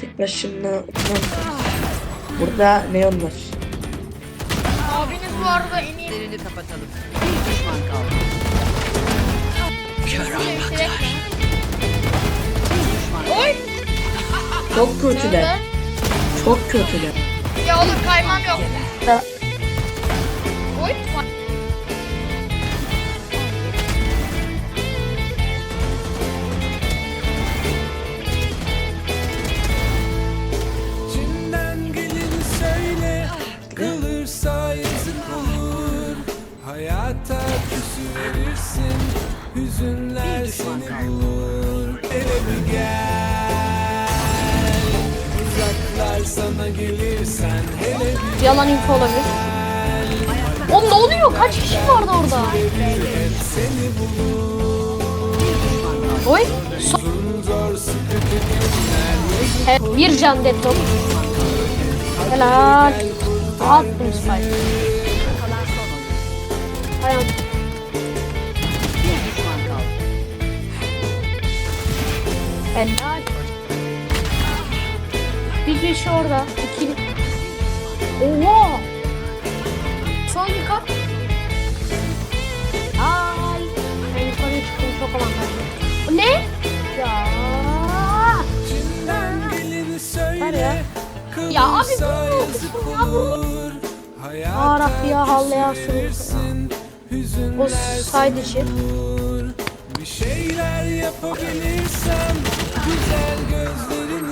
Tek başımla okumam. Burada neon var. Abiniz bu arada en iyi Gözlerini kapatalım. Bir düşman kaldı. sevsilerek Düşman Oy! Çok kötüler. Çok kötüler. Ya oğlum kaymam yok. Da- Oy! Küsü verirsin Hüzünler seni bulur Ele bir gel Uzaklar sana gelirsen Hele bir Yalan info olabilir. Oğlum ne oluyor? Kaç kişi vardı orada? seni bulur Oy. So Zor sıkıntı günler He, bir can deadlock. Helal. Attım spike. Ayağım. Helal. Bir kişi orada. İki. Oha. Son dikkat. Ay. Ben yukarıya çıktım çok avantajlı. Bu Ne? Ya. Ya. abi bu ya bu. Hayata Ya Rabbi ya Halle ya Sulu. verirsin O olur Bir şeyler yapabilirsem güzel gözlerin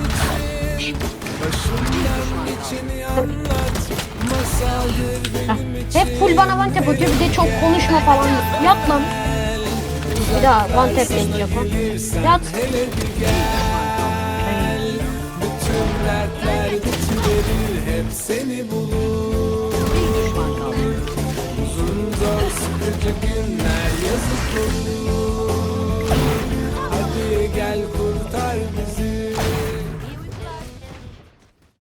için Başımdan geçeni anlat Masaldır benim için Hep full bana one tap atıyor bir de çok konuşma falan. Yap lan. Bir daha one tap deneyecek o. Yat. Bütün dertler bitirir Hep seni bulur Uzun zor sıkıcı günler yazık olur.